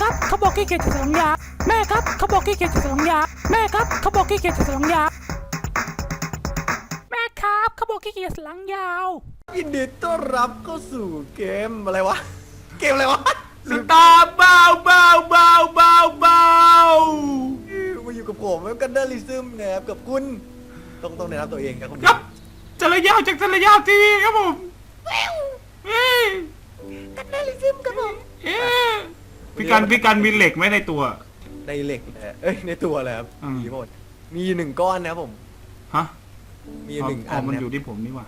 ครับเขาบอกขี้เกียจจะสังยาแม่ครับเขาบอกขี้เกียจจะสังยาแม่ครับเขาบอกขี้เกียจจะสังยาแม่ครับเขาบอกขี้เกียจหลังยาวยินดีต้อนรับเข้าสู่เกมอะไรวะ เกมอะไรวะสตาร์เบาเบาเบาเบาเบามาอยู่กับผมกันเดอร์ลิซึมนะครับกับคุณต้องต้องแนะนำตัวเองครับคุณครับจระยาวจากจระยาวทีวีครับผมเอ้ยกันเดอร์ลิซึมครับผมเอ้ย พี่กันพี่กันมีเหล็กไหมในตัว ในเหล็กแหละเอ้ยในตัวเลยครับอืม มีหมดมีอยู่หนึ่งก้อนนะครับผม ฮะมีอยู่หนึ่งอ๋อัอนมันนะอยู่ที่ผมนี่หว่า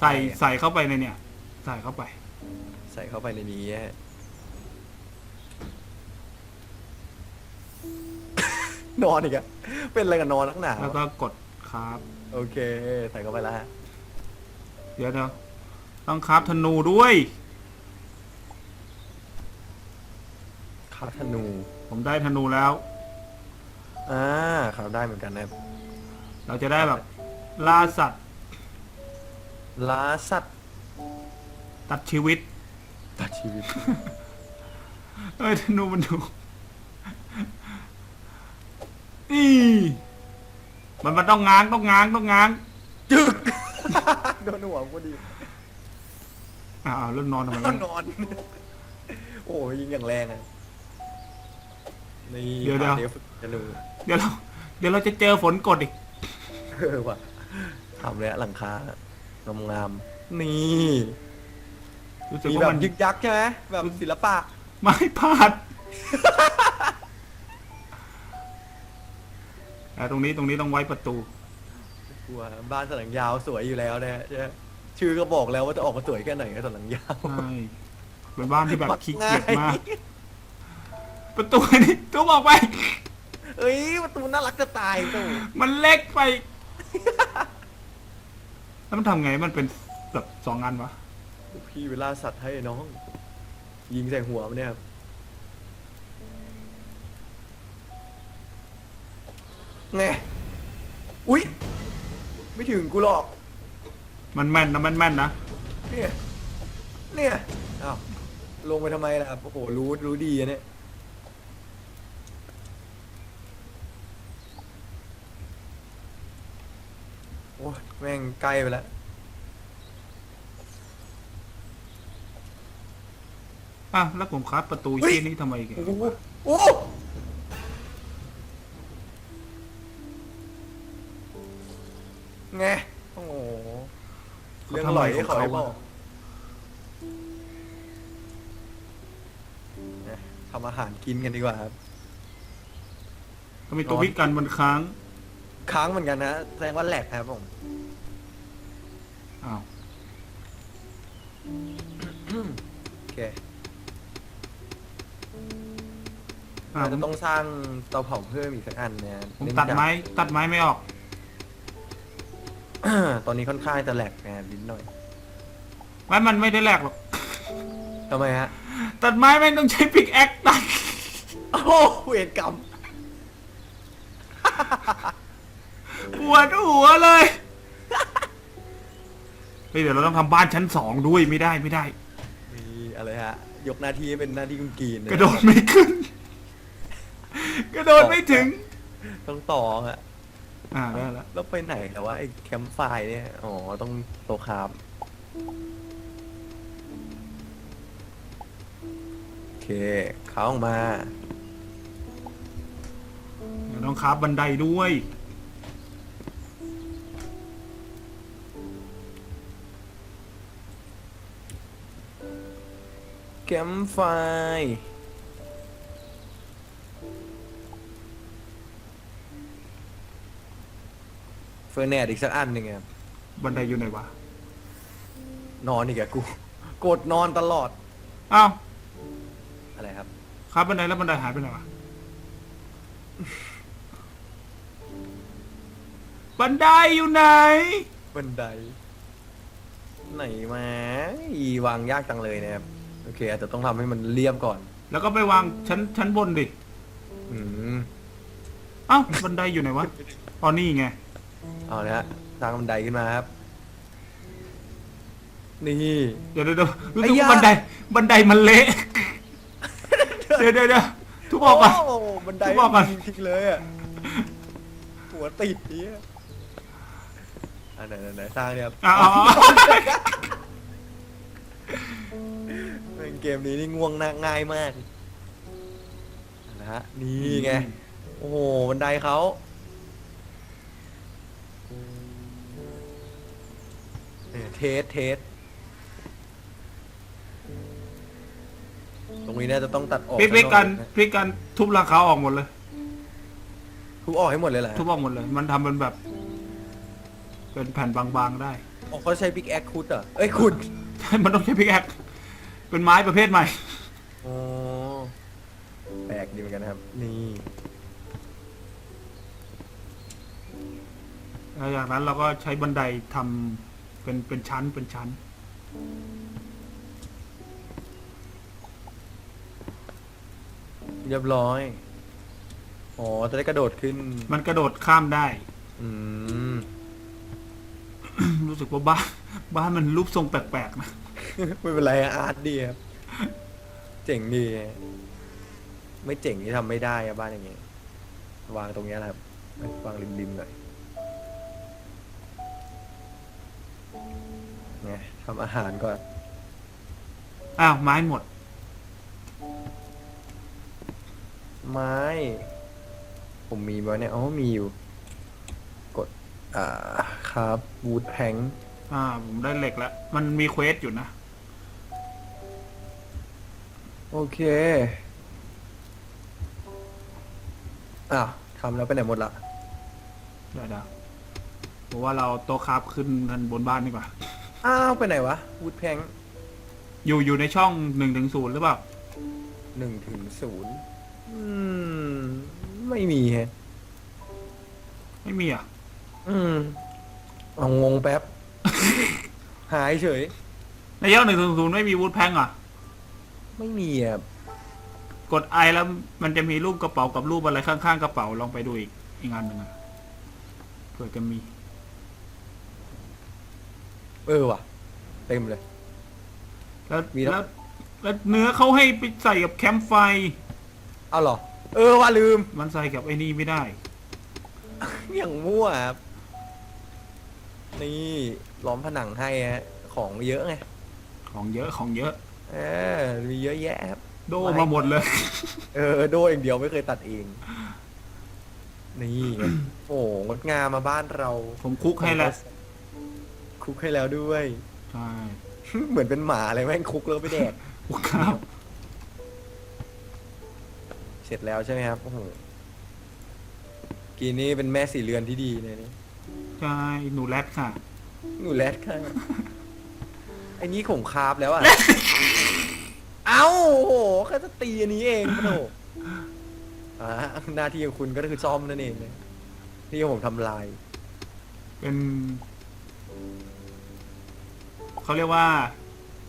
ใส่ใส่เข้าไปในเนี่ย ใส่เข้าไป ใส่เข้าไปในนี้ฮะ นอนอีกอะเป็นอะไรกับนอนนักหนาแล้วก็กดครับ โอเค ใส่เข้าไปแล้วฮะเดี๋ยวเดี๋ยวต้องคราฟธนูด้วย คาธนู ผมได้ธนูแล้ว อ่าครับได้เหมือนกันนะครับเราจะได้แบบล่าสัตว์ ล้าสัตว์ตัดชีวิต ตัดชีวิต เอ้ยธนูมันดูนี่มันมันต้องง้างต้องง้างต้องง้างจึกโดนหัวพอดีอ่าเริ่มนอนทำไมก็วะนอน โอ้ยยิงอย่างแรงอะ นี่เดี๋ยวเดี๋ยวเดี๋ยวฝึกธนูเดี๋ยวเราเดี๋ยวเราจะเจอฝนกดอีก เออว่ะทำเลยอะหลังคางามงามๆนี่รู้สึกมีว่าแบบมันยึกยักใช่ไหมแบบศิลปะ ไม่พลาดแต่ตรงนี้ตรงนี้ต้องไว้ประตู กลัวบ้านสันหลังยาวสวยอยู่แล้วนะฮะใช่ไหมชื่อก็บอกแล้วว่าจะออกมาสวยแค่ไหนสันหลังยาว ใช่เป็นบ้านที่แบบมักขี้เกียจง่ายมาก ประตูนี่ตู้บอกไป เอ้ยประตูน่ารักจะตายตู้มันเล็กไป แล้วมันทำไงมันเป็นแบบสองอันวะ พี่เวลาสัตว์ให้น้อง ยิงใส่หัวมันเนี่ยครับไงอุ๊ย ไม่ถึงกูหรอก มันแม่นนะมันแม่นนะ เนี่ย เนี่ย อ้าว ลงไปทำไมล่ะโอ้โห รู้ รู้ดีอะเนี่ย โอ้ย แม่งใกล้ไปแล้ว อะแล้วผมคัดประตูเฮ้ยที่นี่ทำไมอีกโอ้โหโอ้โหไงโอ้โห เรื่องอร่อยที่เขาให้บอกนะทำอาหารกินกันดีกว่าครับก็มีตัวพิกันมันค้าง ค้างเหมือนกันนะ แสดงว่าแหลกครับผม อเคอ้าวเราจะต้องสร้างเตาเผาเพิ่มอีกสักอันเนี่ยผมเนื่องตัดจากไม้ ตัดไม้ไม่ออก ตอนนี้ค่อนข้างจะแหลกนะนิดหน่อยไม้มันไม่ได้แหลกหรอก ทำไมฮะ ตัดไม้ไม่งต้องใช้พิกแอคตัด โอ้โหเวรกรรม ปวดหัวเลย เฮ้ยเดี๋ยวเราต้องทำบ้านชั้นสองด้วยไม่ได้ไม่ได้นี่ อะไรฮะ ยกหน้าที่ให้เป็นหน้าที่คุณกรีนนกระโดดไม่ขึ้น กระโดดไม่ถึง ต้องต่อฮะอ่าได้แล้วแล้วไปไหนแต่ว่าไอ้แคมป์ไฟร์เนี่ย อ๋อ ต้องโตะคราบโอเคเขาออกมา เดี๋ยวต้องคราบบันไดด้วย แคมป์ไฟร์เฟอร์แนตอีกสักอันหนึ่งครับบันไดอยู่ไหนวะ นอนอีกอะกู กดนอนตลอด อ้าว อะไรครับ คราบบันไดแล้วบันไดหายไปไหนวะ บันไดอยู่ไหน บันได ไหนมาอีวางยากจังเลยนะครับ โอเค อาจจะต้องทำให้มันเรียบก่อน แล้วก็ไปวางชั้นชั้นบนดิ อืมเอ้าบันไดอยู่ไหนวะอ๋อนี่ไง เอาละฮะสร้างบันไดขึ้นมาครับ นี่ เดี๋ยวเดี๋ยวเดี๋ยวรู้ไอ้สึกยา ว่าบันไดบันไดมันเละเดินเดี๋ยวเดี๋ยวเดี๋ยวทุบออกก่อนโอ้บันไดทุบออกก่อนจริงๆเลยอะหัวติดนี้ยอันไหนไหนๆสร้างเนี่ยครับเอ๋อา เป็นเกมนี้นี่ง่วงน่าง่ายมากนะฮะนี่ไง โอ้โหบันไดเขาเนี่ยเทสเทสตรงนี้น่าจะต้องตัดออกพลิกพลิกกันข้างะพลิกกันทุบราคาออกหมดเลย ทุบออกให้หมดเลยแหละทุบออกหมดเลย มันทำเป็นแบบ เป็นแผ่นบางๆได้อ๋อเขาใช้พิกแอคคุดเหรอเอ้ยขุดใช่มันต้องใช้พิกแอค เป็นไม้ประเภทใหม่อ๋อแปลกดีเหมือนกันนะครับ นี่ แล้วจากนั้นเราก็ใช้บันไดทำเป็นเป็นชั้นเป็นชั้น เรียบร้อย อ๋อ จะได้กระโดดขึ้น มันกระโดดข้ามได้ อืม รู้สึกว่าบ้านบ้านมันรูปทรงแปลกๆนะ ไม่เป็นไรอาร์ตดีครับ เจ๋งดี ไม่เจ๋งที่ทำไม่ได้อะบ้านอย่างเงี้ยวางตรงเนี้ยนะครับวางริมๆหน่อยไงทำอาหารก่อนอ้าวไม้หมด ไม้ ผมมีไว้เนี่ยอ๋อมีอยู่ กด อ่าครับวูดแพง อ่า ผมได้เหล็กแล้ว มันมีเควสอยู่นะ โอเคอ้าวทำแล้วไปไหนหมดละเดี๋ยวเดี๋ยวผมว่าเราโต๊ะคราฟขึ้นกันบนบ้านดีกว่า อ้าวไปไหนวะวูดแพงอยู่อยู่ในช่องหนึ่งถึงศูนย์หรือเปล่า หนึ่งถึงศูนย์อืม ไม่มีแฮะ ไม่มีอะ อืมเอางงแป๊บ หายเฉย ในช่องหนึ่งถึงศูนย์ไม่มีวูดแพงอะ ไม่มีอะกดไอแล้วมันจะมีรูปกระเป๋ากับรูปอะไรข้างๆกระเป๋าลองไปดูอีกอีกงานหนึ่งอะเผื่อจะมี เออว่ะ เต็มเลย แล้วมีแล้ว แล้วแล้วเนื้อเขาให้ไปใส่กับแคมป์ไฟ เอาเหรอ เออว่าลืม มันใส่กับไอ้นี่ไม่ได้ อย่างมั่วครับ นี่ล้อมผนังให้ฮะ ของเยอะไง ของเยอะของเยอะ เออมีเยอะแยะครับ โดมาหมดเลย เออโดยอย่างเดียวไม่เคยตัดเอง นี่ไงโอ้งดงามมาบ้านเราผมคุกให้แล้วคุกให้แล้วด้วย ใช่ เหมือนเป็นหมาเลยแม่งคุกแล้วไปแดกคุกข้าวเสร็จแล้วใช่ไหมครับโอ้โหกีนี้เป็นแม่สีเรือนที่ดีเนี่ยนี่ใช่ หนูแรดค่ะ หนูแรดค่ะไอ้นี้ของคาบแล้วอะ เอ้าโอ้โหแค่จะตีอันนี้เองปะโถอ่าหน้าที่ของคุณก็คือซ่อมนั่นเองนะที่ผมทำลาย เป็นเขาเรียกว่า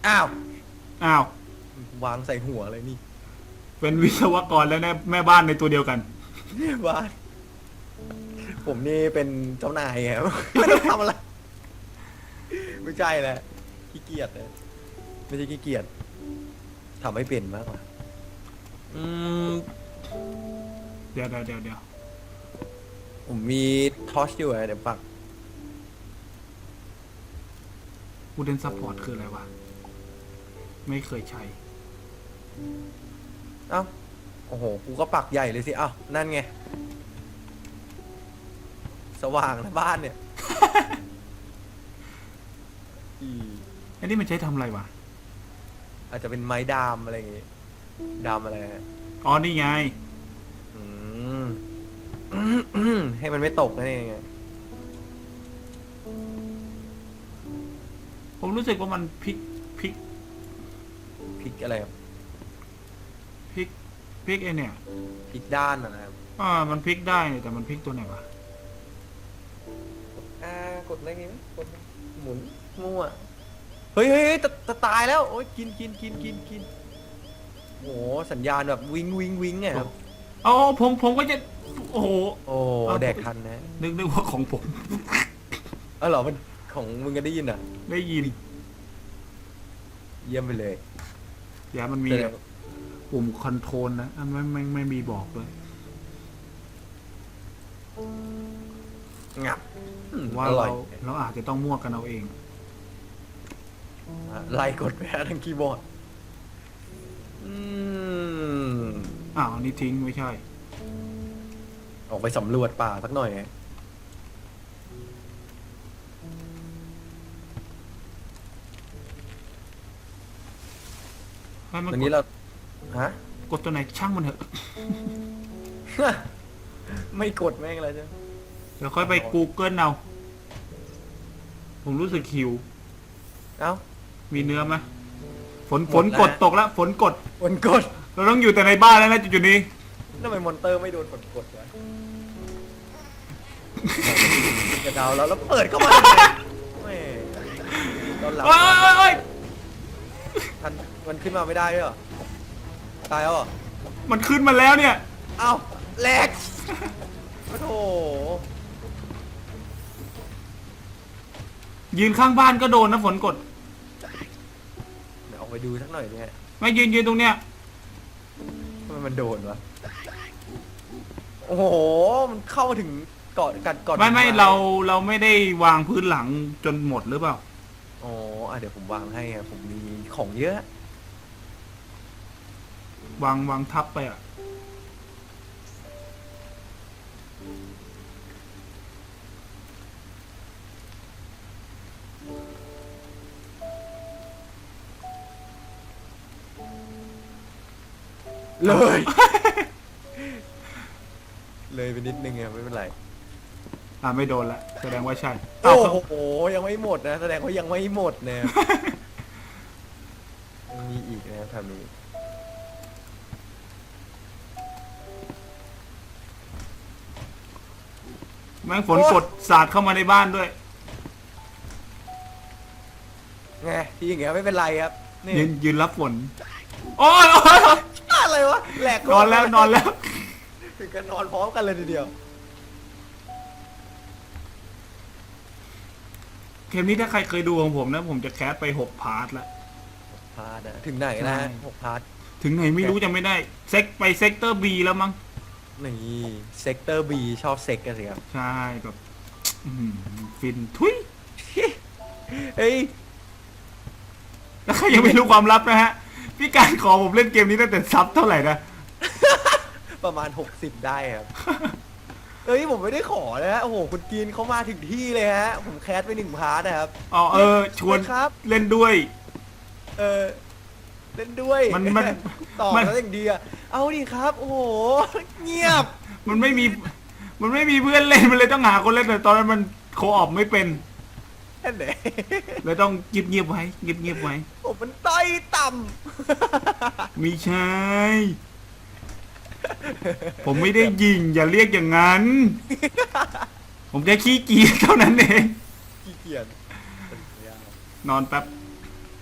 อ้าว อ้าว วางใส่หัวเลยนี่เป็นวิศวกรและแม่แม่บ้านในตัวเดียวกันบ้านผมนี่เป็นเจ้านายครับไม่ต้องทำอะไร ไม่ใช่แหละ ขี้เกียจนะไม่ใช่ขี้เกียจทำให้เป็นมากกว่าอืมเดี๋ยวเดี๋ยวเดี๋ยวเดี๋ยวผมมีทอชอยู่อะเดี๋ยวปักวูดเดนซัพพอร์ตคืออะไรวะ ไม่เคยใช้ เอ้าโอ้โหกูก็ปักใหญ่เลยสิเอ้านั่นไง สว่างนะบ้านเนี่ย อี อันนี้มันใช้ทำอะไรวะ อาจจะเป็นไม้ดามอะไรอย่างงี้ดามอะไรฮะอ๋อ นี่ไงอืมให้มันไม่ตกนั่นเองไงผมรู้สึกว่ามันพลิกพลิกพลิกอะไรครับพลิกพลิกไอเนี่ย พลิกด้านนะนะครับอ่า มันพลิกได้เนี่ยแต่มันพลิกตัวไหนวะ อ่ากดอะไรงี้ไหมกดหมุนมั่ว เฮ้ยเฮ้ยเฮ้ยจะจะตายแล้วโอ้ยกินกินกินกินกินโอ้โหสัญญาณแบบวิงวิงวิงไงครับอ๋อผมผมก็จะโอ้โห โอ้เอา แดกทันนะนึกนึกว่าของผม เออเหรอมันของมึงก็ได้ยินอะ ได้ยินเยี่ยมไปเลยเดี๋ยวมันมีแสดงปุ่มคอนโทรลนะอะไม่ไม่ไม่มีบอกเลย งับอืมว่าอร่อเรายเราอาจจะต้องมั่วกันเอาเอง ไล่กดไปทั้งคีย์บอร์ดอืมอ้าวอันนี่ทิ้งไม่ใช่ ออกไปสำรวจป่าสักหน่อยไงให้มันตอนกนี้ดเราฮะ กดตัวไหนช่างมันเถอะ ไม่กดแม่งเลยจ้ะเดี๋ยวค่อยไป Google เอา ผมรู้สึกหิว เอ้า มีเนื้อไหมฝนหมดฝนกดแล้วตกแล้วฝนกดคนกดเราต้องอยู่แต่ในบ้านแล้วนะจุดๆนี้ ทำไมมอนเตอร์ไม่โดนกดกดวะกระดาวแล้วแล้วเปิดเข้ามาทำไมแม่ตอนหลับโอ้ยโอ้ยโอ้ยทันมันขึ้นมาไม่ได้ด้วยเหรอตายแล้วเหรอมันขึ้นมาแล้วเนี่ย เอ้าแหลกโอ้โหยืนข้างบ้านก็โดนนะฝนกดเดี๋ยวออก ไปดูสักหน่อยเนี่ยไม่ยืนยืนตรงเนี้ยทำไมมันโดนวะ โอ้โห มันเข้ามาถึงเกาะกัดเกาะไม่ไม่ถึงเราเราไม่ได้วางพื้นหลังจนหมดหรือเปล่าอ๋ออะเดี๋ยวผมวางให้อะผมมีของเยอะ วางวางทับไปอะ เลย เลยไปนิดนึงอะไม่เป็นไร อ่าไม่โดนละแสดงว่าใช่โอ้อ้าวโห ยังไม่หมดนะ แสดงว่ายังไม่หมดนะยังมีอีกนะครับทำนี้แม่งฝนกดสาดเข้ามาในบ้านด้วยไงที่อย่างเงี้ยไม่เป็นไรครับ นี่ยืนยืนรับฝน โอ้ย แหลกนอนแล้วนอนแล้ว ถึงกันนอนพร้อมกันเลยทีเดียว เกมนี้ถ้าใครเคยดูของผมนะ ผมจะแคสไปหกพาร์ทแล้วพาร์ทนะถึงไหนนะใช่ หกพาร์ทถึงไหนไม่รู้จะไม่ได้เซกไปเซกเตอร์บีแล้วมั้ง นี่เซกเตอร์บีชอบเซ็กกันสิครับใช่แบบอื้อหือฟินทุยเฮ้ยแล้วใครยังไม่รู้ความลับนะฮะ พี่การขอผมเล่นเกมนี้ตั้งแต่ซับเท่าไหร่นะ ประมาณ 60 ได้ครับ เอ้ยผมไม่ได้ขอนะฮะโอ้โหคุณกินเขามาถึงที่เลยฮะ ผมแคสไปหนึ่งพาร์ทนะครับ อ๋อเออ ชวนครับ เล่นด้วย เออเล่นด้วยมันมันตอบมัน แล้วอย่างดีอะเอาดิครับ โอ้โหเงียบ มันไม่มี มันไม่มีเพื่อนเล่น มันเลยต้องหาคนเล่นแต่ตอนนั้นมันโคออปไม่เป็น แค่ไหนเลยต้องเงียบเงียบๆไว้เงียบเงียบๆไว้ ผมมันต้อยต่ำ ไม่ใช่ ผมไม่ได้ยิง อย่าเรียกอย่างนั้น ผมแค่ขี้เกียจเท่านั้นเอง ขี้เกียจนอนแป๊บ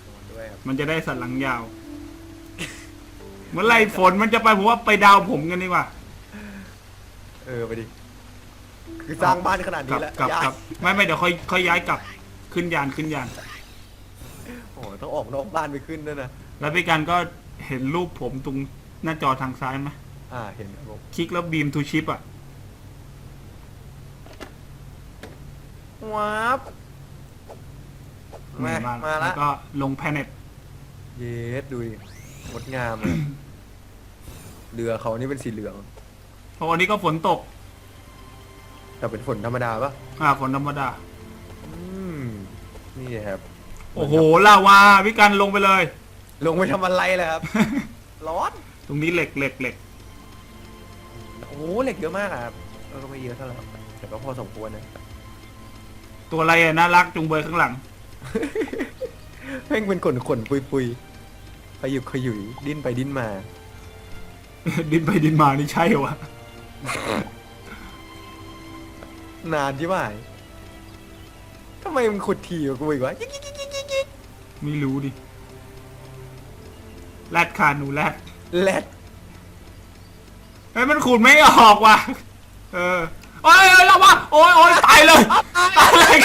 นอนด้วยครับมันจะได้สันหลังยาว เมื่อไหรฝนมันจะไปผมว่าไปดาวผมกันดีกว่าเออไปดิ คือสร้างบ้านขนาดกลันี้บแล้วกลับย้ายกลับไม่ไม่เดี๋ยวค่อยค่อยย้ายกลับ ขึ้นยานขึ้นยาน โอ้โหต้องออกนอกบ้านไปขึ้นด้วยนะ แล้วพี่การก็เห็นรูปผมตรงหน้าจอทางซ้ายไหมอ่า เห็นครับผมคลิกแล้วบีมทูชิปอะ ว้าบมามา มาแล้ละวก็ลงแพเน็ตเยสดูดิงดงามเลยเรือเขานี่เป็นสีเหลือง เพราะวันนี้ก็ฝนตก แต่เป็นฝนธรรมดาปะอ่าฝนธรรมดา อืม นี่ครับ โอ้โหลาวาพี่การลงไปเลย ลงไปทำอะไรเลยครับ ร้อน ตรงนี้เหล็กเหล็กเหล็กโอ้โหเหล็กเยอะมากอะครับเออก็ไม่เยอะเท่าไหร่แต่ก็พอสมควรนะตัวอะไรอะน่ารักจุงเบยข้างหลัง แม่งเป็นขนขนปุยปุยขยุกขยุยดิ้นไปดิ้นมา ดินไปดินมานี่ใช่เหรอวะนานใช่ไหม ทำไมมันขุดถี่กว่ากูอีกวะยิกยิกยิกยิกยิกยิกไม่รู้ดิแรดคาหนูแรดแลดเฮ้ยมันขูดไม่ออกว่ะ เออ โอ้ยโอ้ยลาวาโอ้ยโอ้ยตายเลยตายเลย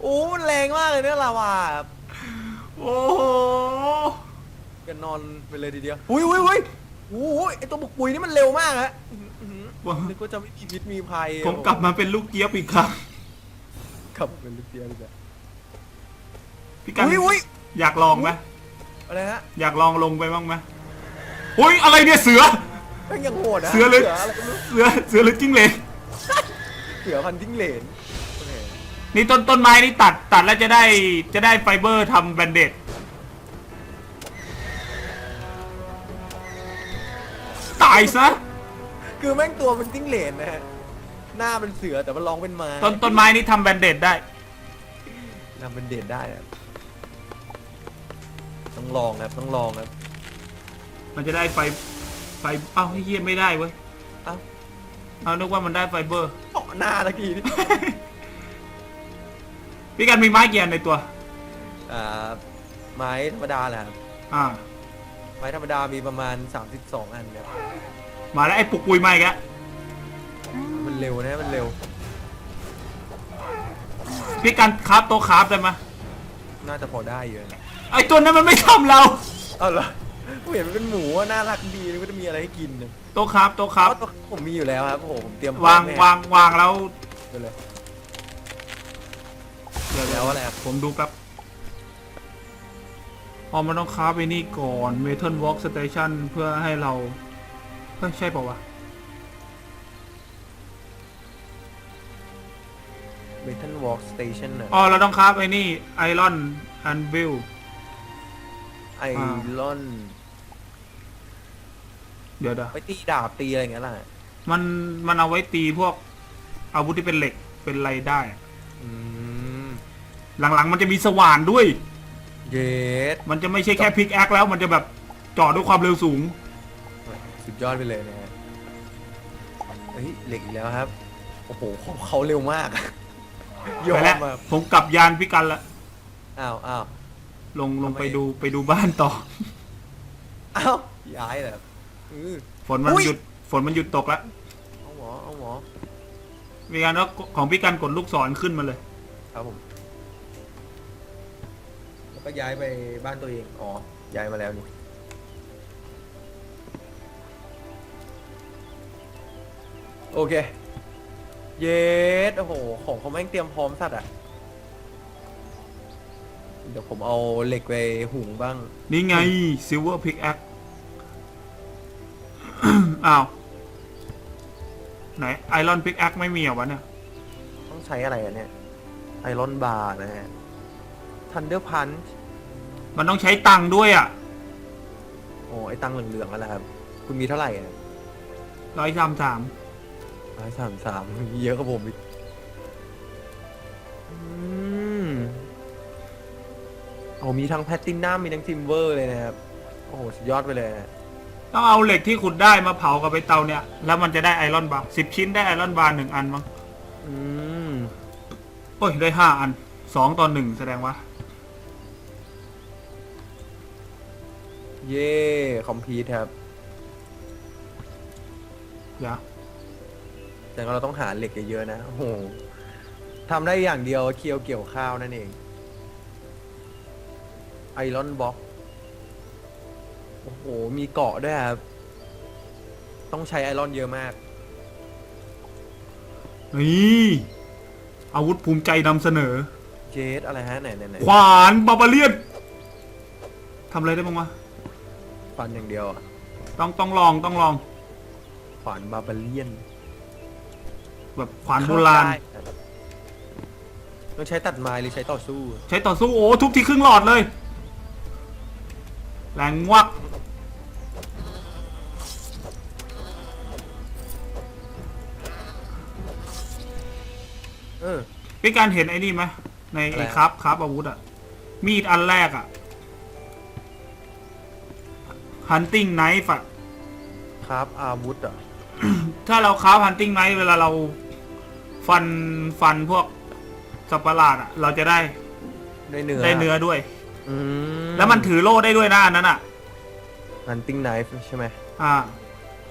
โอ้มันแรงมากเลยเนี่ยลาวาครับโอ้โหกันนอนไปเลยทีเดียวอุ้ยอุ้ยอุ้ยโอ้ยไอตัวบุกปุยนี่มันเร็วมากฮะอื้อหือ ว่านึกว่าจะไม่มีพิษมีภัยผมกลับมาเป็นลูกเจี๊ยบอีกครั้งกลับเป็นลูกเดียวเลยพี่กันอุ้ยอุ้ยอยากลองไหมอะไรฮะอยากลองลงไปบ้างไหมอุ้ยอะไรเนี่ยเสือแม่งยังโหดนะเสือเลยเสืออะไรก็ไม่รู้เสือเสือหรือจิ้งเหลนเสือพันจิ้งเหลนโอเคนี่ต้นต้นไม้นี่ตัดตัดแล้วจะได้จะได้ไฟเบอร์ทำแบนเด็ดตายซะ คือแม่งตัวเป็นจิ้งเหลนนะฮะ หน้าเป็นเสือแต่มันร้องเป็นม้าต้นต้นไม้นี่ทำแบนเด็ดได้ นำเป็นเด่นได้อะต้องลองครับต้องลองครับ มันจะได้ไฟไฟเอ้าเฮียไม่ได้เว้ยเอ้า เอานึกว่ามันได้ไฟเบอร์เจาะหน้าตะกี้นี่ พี่กันมีไม้เกียร์ในตัว อ่าไม้ธรรมดาแหละครับอ่า ไม้ธรรมดามีประมาณ 32 อันครับ มาแล้วไอ้ปุกปุยไม้แกแล้วมันเร็วนะมันเร็ว พี่กันคราฟโต๊ะคราฟได้ไหมน่าจะพอได้อยู่นะไอ้ตัวนั้นมันไม่ทำเรา เอาเหรอผมเห็นมันเป็นหมูอะน่ารักดีนึกว่าจะมีอะไรให้กินนะโต๊ะคราฟโต๊ะคราฟเพราะผมมีอยู่แล้วครับโอ้โหผมเตรียมวางไให้วางวางแล้วไปเลย เดี๋ยวแล้วอะไรครับ ผมดูแป๊บอ๋อมันต้องคราฟไปนี่ก่อน Metal Walk Station เพื่อให้เรา เฮ้ยใช่เปล่าวะเมทัลวอล์กสเตชันนะอ๋อ เราต้องคราฟไอ้นี่ไอรอนอันวิลไอรอน เดี๋ยวเดี๋ยวไปตีดาบตีอะไรอย่างเงี้ยล่ะ มันมันเอาไว้ตีพวก อาวุธที่เป็นเหล็กเป็นอะไรได้อะอืมหลังๆมันจะมีสว่านด้วย เยสมันจะไม่ใช่แค่พิกแอคแล้ว มันจะแบบเจาะด้วยความเร็วสูง สุดยอดไปเลยนะฮะเฮ้ยเหล็กอีกแล้วครับ โอ้โหเขาเขาเร็วมากยอไปมแล้วแบบผมกลับยานพิกันละอ้าวอ้าว ลงลงทำไม ไปดูไปดูบ้านต่อ อ้าวย้ายเลยอือ ฝนมันอุ๊ย หยุดฝนมันหยุดตกแล้วเอาหมอเอาหมอมีการว่าของพี่กันกดลูกศรขึ้นมาเลย ครับผม แล้วก็ย้ายไปบ้านตัวเอง อ๋อ ย้ายมาแล้วนี่ โอเค เยสโอ้โห ของเขาแม่งเตรียมพร้อมสัตว์อะ เดี๋ยวผมเอาเหล็กไปหุงบ้าง นี่ไง Silver Pickaxe อ้าว ไหน Iron Pickaxe ไม่มีเหรอวะเนี่ย ต้องใช้อะไรอะเนี่ยไอรอนบาร์นะฮะทันเดอร์พันช์มันต้องใช้ตังค์ด้วยอะโอ้ไอตังเหลืองๆนั่นแหละครับ คุณมีเท่าไหร่อะร้อยสามสาม ร้อยสามสามเยอะกว่าผมอีกอืมโอ้มีทั้งแพตตินัมมีทั้งซิมเวอร์เลยนะครับ โอ้โห สุดยอดไปเลยนะต้องเอาเหล็กที่ขุดได้มาเผากับไปเตาเนี่ย แล้วมันจะได้ไอรอนบาร์สิบชิ้นได้ไอรอนบาร์หนึ่งอันมั้งอืม โอ้ย ได้ห้าอันสองต่อหนึ่งแสดงว่า เย่คอมพีทครับ เดี๋ยว แต่เราต้องหาเหล็กเยอะๆนะโอ้โหทำได้อย่างเดียวเคียวเกี่ยวข้าวนั่นเองไอรอนบ็อกโอ้โห มีเกาะด้วยครับ ต้องใช้ไอรอนเยอะมาก นี่อาวุธภูมิใจนำเสนอ เจสอะไรฮะไหนไหนไหนขวานบาบาเลียนทำอะไรได้บ้างวะ ฟันอย่างเดียวอะต้องต้องลองต้องลอง ขวานบาบาเลียน แบบขวานโบราณได้ครับต้องใช้ตัดไม้หรือใช้ต่อสู้ ใช้ต่อสู้โอ้ทุกที่ครึ่งหลอดเลย แรงวักเออเป็นการเห็นไอ้นี่ไหมในอะไรไอ้ครับครับอาวุธอะมีดอันแรกอะ hunting knife อะครับอาวุธเหรอะถ้าเราคราฟ hunting knife เวลาเรา ฟันฟันพวกสัตว์ประหลาดอะเราจะได้ได้เนื้อได้เนื้อด้วย อืมแล้วมันถือโล่ได้ด้วยนะอันนั้นอะฮันติ้งไนฟ์ใช่ไหมอ่า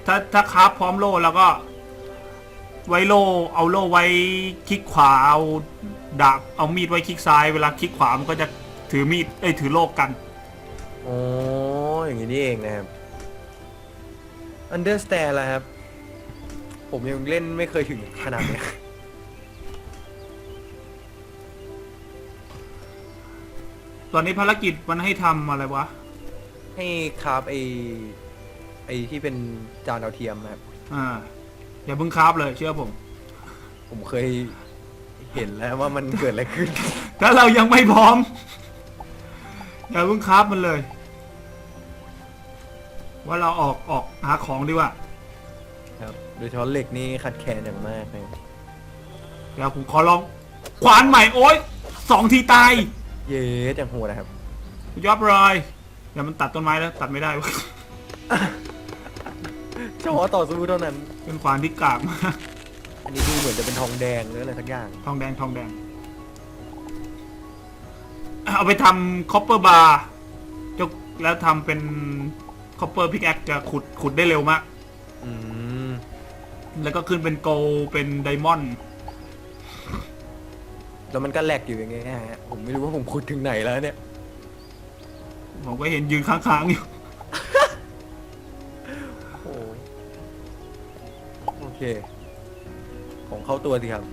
ถ้าถ้าคราฟพร้อมโล่แล้วก็ ไว้โล่เอาโล่ไว้คลิกขวาเอาดาบเอามีดไว้คลิกซ้ายเวลาคลิกขวามันก็จะถือมีดเอ้ยถือโล่กันโอ้ยอย่างนี้นี่เองนะครับ understand แล้วครับ ผมยังเล่นไม่เคยถึงขนาดเนี้ย ตอนนี้ภารกิจมันให้ทำอะไรวะ ให้ครับไอไอที่เป็นจานดาวเทียมครับ อ่าอย่าเพิ่งคราบเลยเชื่อผม ผมเคยเห็นแล้วว่ามันเกิดอะไรขึ้น ถ้าเรายังไม่พร้อม อย่าเพิ่งคราบมันเลย ว่าเราออกออกหาของดีกว่า ครับ โดยเฉพาะเหล็กนี่ขัดแคลนอย่างมากเลยเดี๋ยวผมขอลองขวานใหม่โอ๊ยสองทีตาย เย้อย่างโหดนะครับยอบเลยเดี๋ยวมันตัดต้นไม้แล้วตัดไม่ได้วะเฉพาะต่อสู้เท่านั้น เป็นขวานที่กากมากอันนี้ดูเหมือนจะเป็นทองแดงหรืออะไรสักอย่าง ทองแดงทองแดง เอาไปทำคอปเปอร์บาร์จกแล้วทำเป็นคอปเปอร์พิกแอคจะขุดขุดได้เร็วมาก อืม แล้วก็ขึ้นเป็นโกลเป็นไดมอนด์ แล้วมันก็แหลกอยู่อย่างเงี้ยฮะผมไม่รู้ว่าผมขุดถึงไหนแล้วเนี่ย ผมก็เห็นยืนค้างๆอยู่ โอ้ยโอเค ของเข้าตัวสิครับ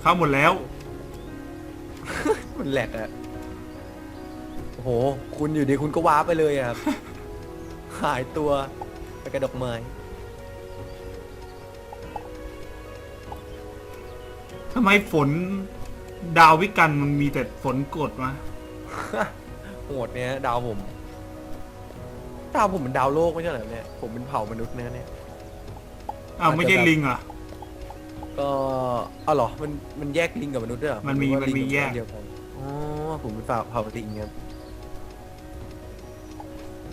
เข้าหมดแล้ว มันแหลกอะโอ้โห คุณอยู่ดีคุณก็ว้าร์ปไปเลยอะครับ หายตัวไปกระดอกไม้ ทำไมฝนดาววิกันมันมีแต่ฝนกรดมาโหดเนี้ยดาวผมดาวผมเป็นดาวโลกไม่ใช่เหรอเนี่ยผมเป็นเผ่ามนุษย์นะเนี่ย อ้าวไม่ใช่ลิงเหรอก็เอาเหรอมันมันแยกลิงกับมนุษย์ด้วยเหรอมันมีผว่ามันมีลิงบแยก เดียวกันอ๋อผมเป็นเผ่าเผ่าลิงครับ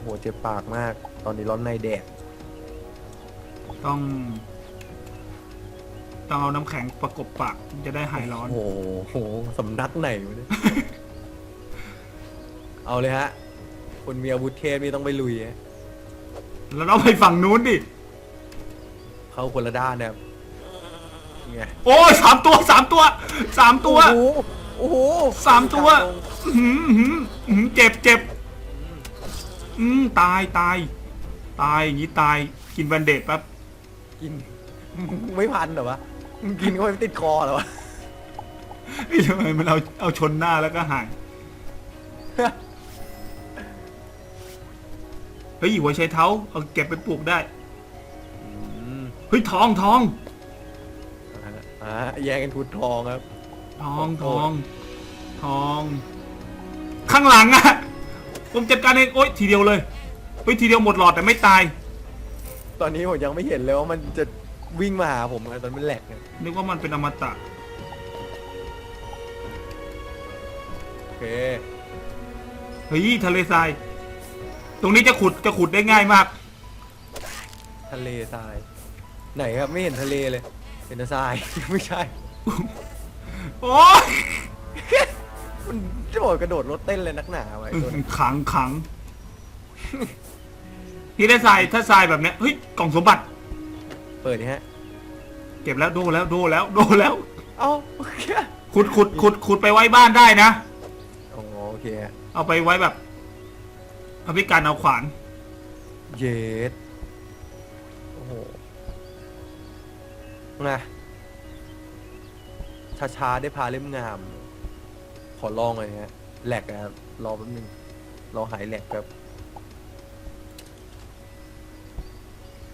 โหเจ็บปากมาก ตอนนี้ร้อนในแดดต้อง ต้องเอาน้ำแข็งประกบปากจะได้หายร้อน โอ้โหสำนักไหนวะเนี่ย เอาเลยฮะ คนมีอาวุธเทพนี่ต้องไปลุยฮะแล้วเราไปฝั่งนู้นดิ เข้าคนละด้านนะครับนี่ไงโอ้ยสามตัวสามตัวสามตัว โอ้โหโอ้โหสามตัว อื้อหืออื้อหืออื้อหือเจ็บเจ็บอืมตายตาย ตายอย่างนี้ตาย กินแบนเดดแป๊บกิน ไม่พันเหรอวะ มึงกินก็ไม่ติดคอเหรอวะ เฮ้ยทำไมมันเอาเอาชนหน้าแล้วก็หาย เฮ้ยหัวใช้เท้าเอาเก็บไปปลูกได้ อืมเฮ้ยทองทองอ่าแย่งกันขุดทองครับ ทองโอ้ทโหอง ทอง ข้างหลังอะผมจัดการเองโอ๊ยทีเดียวเลยเฮ้ยทีเดียวหมดหลอดแต่ไม่ตาย ตอนนี้ผมยังไม่เห็นเลยว่ามันจะ วิ่งมาหาผมอะตอนมันแหลกเนี่ยนึกว่ามันเป็นอมตะ โอเคเฮ้ยทะเลทราย ตรงนี้จะขุดจะขุดได้ง่ายมาก ทะเลทราย ไหนครับไม่เห็นทะเลเลยเป็นแต่ทราย ไม่ใช่ โอ๊ยมันจะบอกกระโดดรถเต้นเลยนักหนาไว้ตัวนี้ขังขัง พี่ได้ทรายถ้าทรายแบบเนี้ยเฮ้ยกล่องสมบัติ เปิดดิฮะ เก็บแล้วโดแล้วโดแล้วโดแล้ว เอ้าโอเคขุดขุดขุดขุดไปไว้บ้านได้นะอ๋อโอเคฮะเอาไปไว้แบบอภิการเอาขวาน เย็ดโอ้โหนะช้าๆได้พาเล่มงาม ขอลองเลยฮะแหลกนะครับรอแป๊บนึง รอหายแหลกแบบ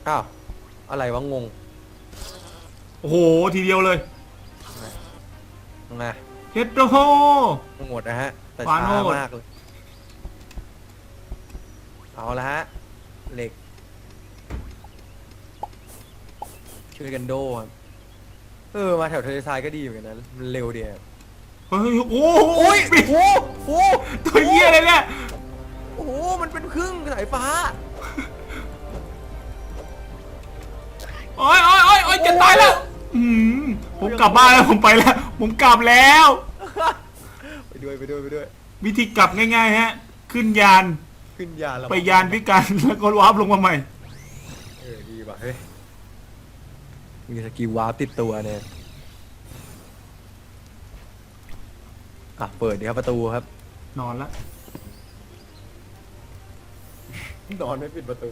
อ้าว อะไรวะงงโอ้โหทีเดียวเลยนะเฮ็ดโอ้โหหมดนะฮะ แต่ปาช้าโนด มากเลย เอาละฮะ เหล็ก ช่วยกันโดครับเออ มาแถวทะเลทรายก็ดีเหมือนกันนะมันเร็วดีอะเฮ้ยโอ้โหโอ้ยโอ้โหโอ้โหตัวเหี้ยเลยเนี่ย โอ้โห มันเป็นพึ่งสายฟ้า โอ้ยโอ้ยโอ้ยโอ้ยจะตายแล้วอืมผมกลับบ้านแล้วผมไปแล้ว ผมกลับแล้ว ไปด้วยไปด้วยไปด้วย วิธีกลับง่ายๆฮะ ขึ้นยานขึ้นยานแล้วไปยานพิการแล้วก็วาร์ปลงมาใหม่ เออดีว่ะเฮ้ยมีสกิลวาร์ปติดตัวเนี่ยอะเปิดดีครับประตูครับ นอนละนอนไม่ปิดประตู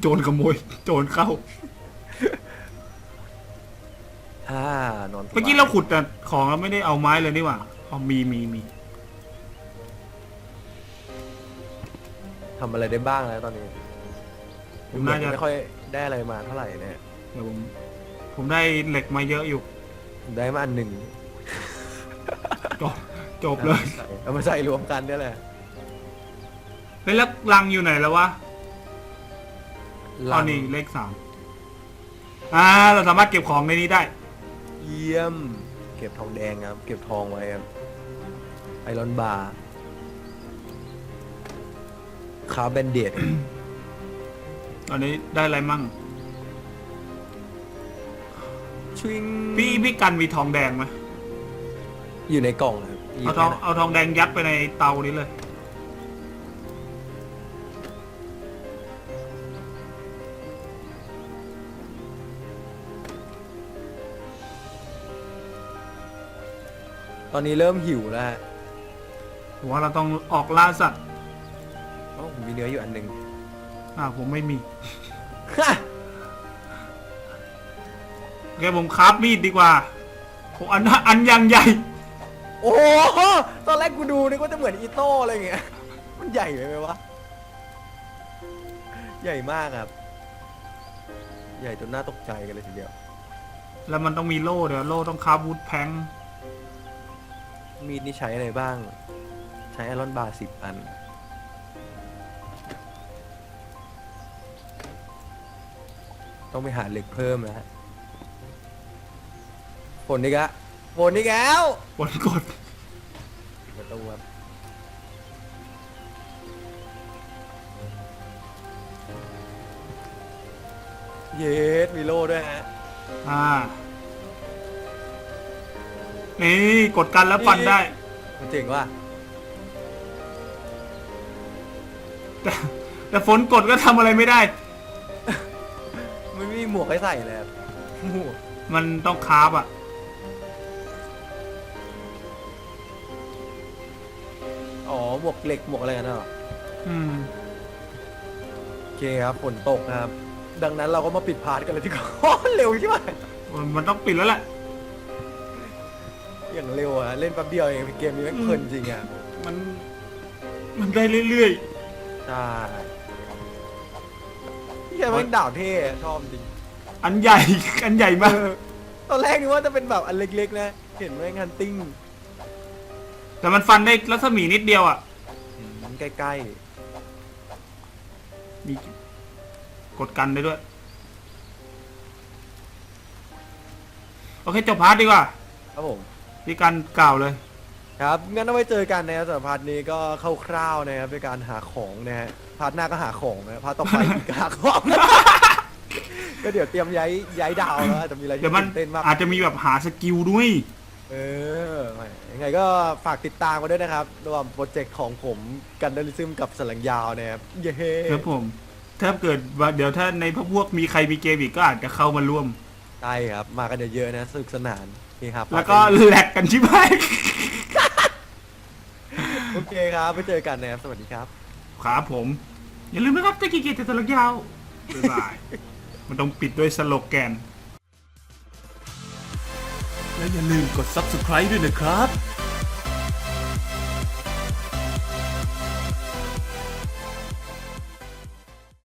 โจรขโมย โจรเข้า อ่านอนสบยเมื่อกี้เราขุดแต่ของเราไม่ได้เอาไม้เลยนี่หว่าเอามีมีมีทำอะไรได้บ้างแล้วตอนนี้ผมน่าจะไม่ค่อยได้อะไรมาเท่าไหร่เนี่ยเดี๋ยวผมผมได้เหล็กมาเยอะอยู่ได้มาอันหนึ่งจบจบเลย เอามาใส่รวมกันเนี่ยแหละเฮ้ยแล้วรังอยู่ไหนแล้ววะ ลัตองนนี้เลขสามอ่าเราสามารถเก็บของในนี้ได้ เยี่ยม เก็บทองแดงครับ เก็บทองไว้ครับไอรอนบาร์คาร์เบนเดด ตอนนี้ได้อะไรมั่ง ชิงพี่พี่กันมีทองแดงไหมอยู่ในกล่องครับหยิบเอาทองไว้นะเอาทองแดงยัดไปในเตานี้เลย อนนี้เริ่มหิวแล้วฮะผมว่าเราต้องออกล่าสัตว์อ๋อผมมีเนื้ออยู่อันหนึ่งอ่าผมไม่มีฮะโอเคผมคราฟมีดดีกว่าผมอันอันยังใหญ่ โอ้โหตอนแรกกูดูนึกว่าจะเหมือนอีโต้อะไรเงี้ย มันใหญ่ไปไหมวะ ใหญ่มากครับ ใหญ่จนน่าตกใจกันเลยทีเดียว แล้วมันต้องมีโล่เดี๋ยวโล่ต้องคราฟวูดแพง มีดนี่ใช้อะไรบ้าง ใช้ไอรอนบาร์สิบอัน ต้องไปหาเหล็กเพิ่มนะฮะฝนอีกอะฝนอีกแล้วบนกดประตูครับเยสมีโล่ด้วยฮะอ่า นี่กดกันแล้วฟันได้ มันเจ๋งว่ะแต่แต่ฝนกดก็ทำอะไรไม่ได้ไม่มีหมวกให้ใส่เลยครับหมวกมันต้องคราฟอะ อ๋อหมวกเหล็กหมวกอะไรกันเนาะอืม โอเคครับฝนตกนะครับ ดังนั้นเราก็มาปิดพาร์ทกันเลยที่ก่อน เร็วใช่ไหมมันต้องปิดแล้วแหละ อย่างเร็วอะเล่นแป๊บเดียวเองเกมนี้แม่งเพลินจริงอะมัน มันได้เรื่อยใช่ที่แค่แม่งดาวเท่อะชอบจริง ๆ อันใหญ่ อันใหญ่มากเออตอนแรกนึกว่าจะเป็นแบบอันเล็กๆนะ เห็นแม่งฮันติ้งแต่มันฟันได้รัศมีนิดเดียวอะอืมใกล้มีกดกันได้ด้วย โอเคจบพาร์ทดีกว่า ๆ ครับผม พี่กันกล่าวเลย ครับงั้นเอาไว้เจอกันนะครับสำหรับพาร์ทนี้ก็คร่าวๆนะครับในการหาของนะฮะพาร์ทหน้าก็หาของนะพาร์ทต่อไปอีกก็หาของ ก็เดี๋ยวเตรียมย้ายย้ายดาวแล้วอาจจะมีอะไรเดี๋ยวที่มันตื่นเต้นมากอาจจะมีแบบหาสกิลด้วย เออไม่ยังไงก็ฝากติดตามกันด้วยนะครับระหว่างโปรเจกต์ของผมกันดาริซึมกับสลังยาวนะครับเย้ครับผม ถ้าเกิดว่าเดี๋ยวถ้าในพวกมีใครมีเกมอีกก็อาจจะเข้ามาร่วม ได้ครับมากันเยอะๆนะสนุกสนาน นี่ครับแล้วก็แหลกกันชิบหายโอเคครับไปเจอกันนะครับสวัสดีครับ ครับผม อย่าลืมนะครับตะกี้เกียรติตะลักยาวบ๊ายบายมันต้องปิดด้วยสโลแกน และอย่าลืมกด subscribe ด้วยนะครับ